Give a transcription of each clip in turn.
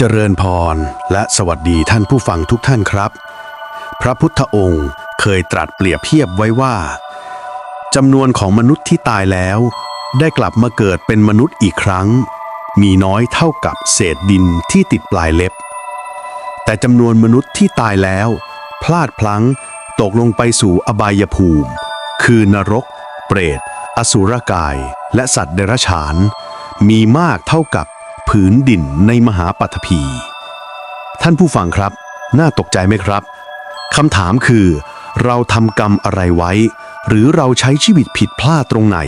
เจริญพรและสวัสดีท่านผู้ฟังทุกท่านครับ พระพุทธองค์เคยตรัสเปรียบเทียบไว้ว่าจำนวนของมนุษย์ที่ตายแล้ว ได้กลับมาเกิดเป็นมนุษย์อีกครั้ง มีน้อยเท่ากับเศษดินที่ติดปลายเล็บ แต่จำนวนมนุษย์ที่ตายแล้ว พลาดพลั้งตกลงไปสู่อบายภูมิ คือนรก เปรต อสุรกาย และสัตว์เดรัจฉาน มีมากเท่ากับ ผืนดินในมหาปัตภีท่านผู้ฟังครับ น่าตกใจไหมครับคำถามคือ เราทำกรรมอะไรไว้ หรือเราใช้ชีวิตผิดพลาดตรงไหน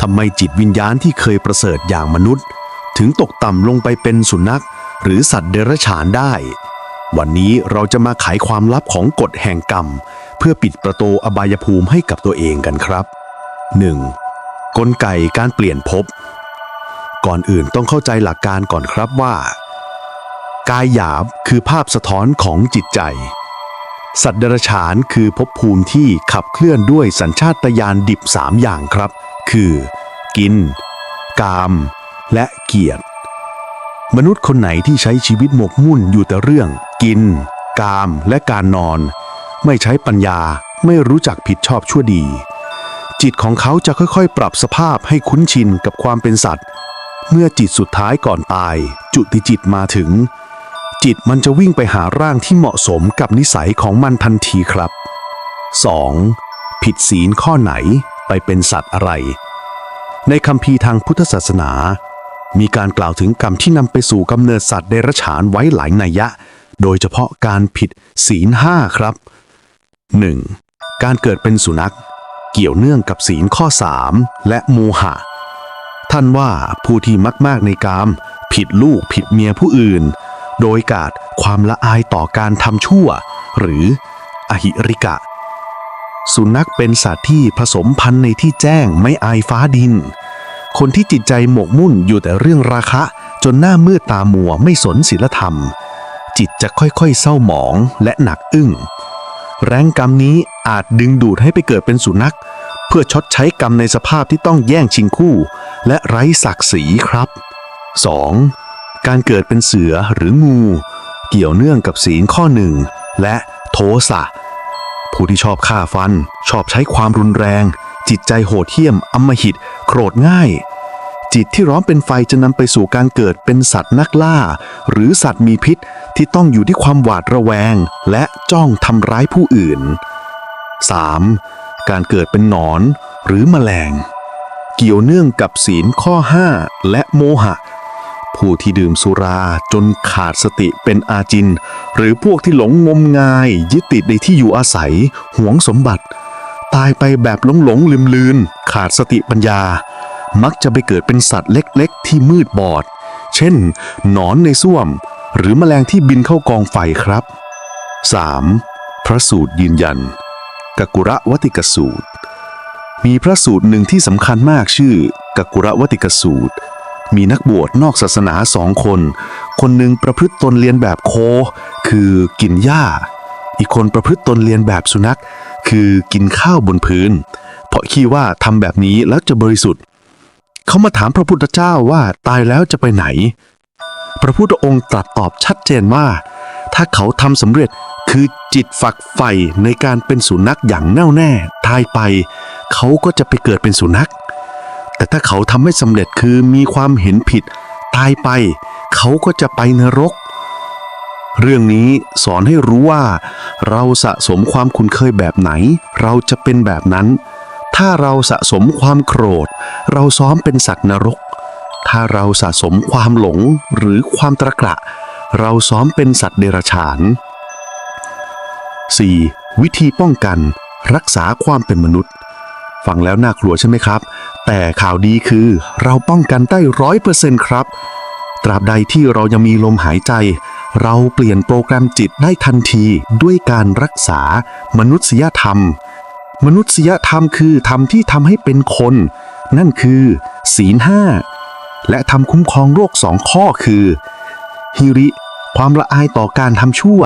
ทำไมจิตวิญญาณที่เคยประเสริฐอย่างมนุษย์ ถึงตกต่ำลงไปเป็นสุนัข หรือสัตว์เดรัจฉานได้ วันนี้เราจะมาไขความลับของกฎแห่งกรรม เพื่อปิดประตูอบายภูมิให้กับตัวเองกันครับ 1. กลไกการเปลี่ยนภพ ก่อนอื่นต้องเข้าใจหลักการก่อนครับว่า กายหยาบคือภาพสะท้อนของจิตใจ สัตว์เดรัจฉานคือภพภูมิที่ขับเคลื่อนด้วยสัญชาตญาณดิบสามอย่างครับ คือ กิน กาม และเกียรติ มนุษย์คนไหนที่ใช้ชีวิตหมกมุ่นอยู่แต่เรื่อง กิน กาม และการนอน ไม่ใช้ปัญญาไม่รู้จักผิดชอบชั่วดีจิตของเขาจะค่อยๆ ปรับสภาพให้คุ้นชินกับความเป็นสัตว์ เมื่อจิตสุดท้ายก่อนตาย จุติจิตมาถึง จิตมันจะวิ่งไปหาร่างที่เหมาะสมกับนิสัยของมันทันทีครับ 2. ผิดศีลข้อไหนไปเป็นสัตว์อะไร ในคัมภีทางพุทธศาสนา มีการกล่าวถึงกรรมที่นำไปสู่กำเนิดสัตว์เดรัจฉานไว้หลายนัยยะ โดยเฉพาะการผิดศีลห้าครับ 1. การเกิดเป็นสุนัข เกี่ยวเนื่องกับศีลข้อ 3 และโมหะ ท่านว่าผู้ที่มากๆในกาม ผิดลูกผิดเมียผู้อื่น โดยกาดความละอายต่อการทำชั่ว หรืออหิริกะ สุนัขเป็นสัตว์ที่ผสมพันธุ์ในที่แจ้งไม่อายฟ้าดิน คนที่จิตใจหมกมุ่นอยู่แต่เรื่องราคะ จนหน้ามืดตามัวไม่สนศีลธรรม จิตจะค่อยๆเศร้าหมองและหนักอึ้งแรงกรรมนี้อาจดึงดูดให้ไปเกิดเป็นสุนัข เพื่อชดใช้กรรมในสภาพที่ต้องแย่งชิงคู่ และไร้ศักดิ์ศรีครับ 2. การเกิดเป็นเสือหรืองู เกี่ยวเนื่องกับศีลข้อหนึ่งและโทสะผู้ที่ชอบฆ่าฟัน ชอบใช้ความรุนแรง จิตใจโหดเหี้ยมอำมหิต โกรธง่าย จิตที่ร้อนเป็นไฟจะนำไปสู่การเกิดเป็นสัตว์นักล่า หรือสัตว์มีพิษที่ต้องอยู่ที่ความหวาดระแวง และจ้องทำร้ายผู้อื่น 3. การเกิดเป็นหนอนหรือแมลง เกี่ยวเนื่องกับศีลข้อ 5 และโมหะ ผู้ที่ดื่มสุราจนขาดสติเป็นอาจิน หรือพวกที่หลงงมงาย ยึดติดในที่อยู่อาศัย หวงสมบัติ ตายไปแบบหลงหลงลืมลืน ขาดสติปัญญา มักจะไปเกิดเป็นสัตว์เล็กๆ ที่มืดบอด เช่น หนอนในส้วม หรือแมลงที่บินเข้ากองไฟครับ 3. พระสูตรยืนยัน กกุระวติกสูตร มีพระสูตรหนึ่งที่สำคัญมากชื่อกกุระวติกสูตร มีนักบวชนอกศาสนาสองคน คนหนึ่งประพฤติตนเรียนแบบโค คือกินหญ้า อีกคนประพฤติตนเรียนแบบสุนัข คือกินข้าวบนพื้น เพราะคิดว่าทำแบบนี้แล้วจะบริสุทธิ์ เขามาถามพระพุทธเจ้าว่าตายแล้วจะไปไหน พระพุทธองค์ตรัสตอบชัดเจนว่า ถ้าเขาทำสำเร็จคือจิตฝักใฝ่ในการเป็นสุนัขอย่างแน่วแน่ตายไป เขาก็จะไปเกิดเป็นสุนัข แต่ถ้าเขาทำไม่สำเร็จคือมีความเห็นผิด ตายไป เขาก็จะไปนรก เรื่องนี้สอนให้รู้ว่า เราสะสมความคุ้นเคยแบบไหน เราจะเป็นแบบนั้น ถ้าเราสะสมความโกรธ เราซ้อมเป็นสัตว์นรก ถ้าเราสะสมความหลงหรือความตะกระ เราซ้อมเป็นสัตว์เดรัจฉาน 4. วิธีป้องกัน รักษาความเป็นมนุษย์ ฟังแล้วน่ากลัวใช่ไหมครับ แต่ข่าวดีคือเราป้องกันได้ร้อยเปอร์เซ็นต์ครับ ตราบใดที่เรายังมีลมหายใจ เราเปลี่ยนโปรแกรมจิตได้ทันทีด้วยการรักษามนุษยธรรม มนุษยธรรมคือธรรมที่ทำให้เป็นคน นั่นคือ ศีลห้าและทำคุ้มครองโรคสองข้อคือ ฮิริ ความละอายต่อการทำชั่ว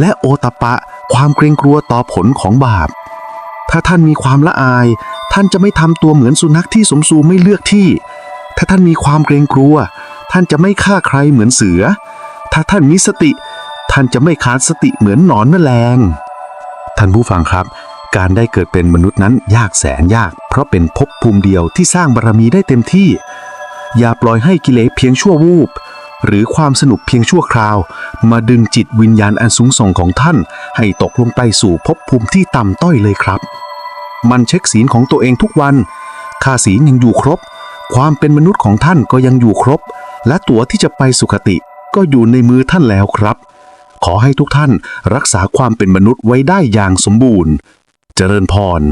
และโอตปปะ ความเกรงกลัวต่อผลของบาป ถ้าท่านมีความละอาย ท่านจะไม่ทำตัวเหมือนสุนัขที่สมสูไม่เลือกที่ ถ้าท่านมีความเกรงกลัว ท่านจะไม่ฆ่าใครเหมือนเสือ ถ้าท่านมีสติ ท่านจะไม่ขาดสติเหมือนหนอนแมลง ท่านผู้ฟังครับการได้เกิดเป็นมนุษย์นั้นยากแสนยาก เพราะเป็นภพภูมิเดียวที่สร้างบารมีได้เต็มที่ อย่าปล่อยให้กิเลสเพียงชั่ววูบ หรือความสนุกเพียงชั่วคราว มาดึงจิตวิญญาณอันสูงส่งของท่าน ให้ตกลงไปสู่ภพภูมิที่ต่ำต้อยเลยครับ มันเช็คศีลของตัวเองทุกวันค่าศีลยังอยู่ครบ ความเป็นมนุษย์ของท่านก็ยังอยู่ครบ และตั๋วที่จะไปสุคติก็อยู่ในมือท่านแล้วครับ ขอให้ทุกท่านรักษาความเป็นมนุษย์ไว้ได้อย่างสมบูรณ์ เจริญพร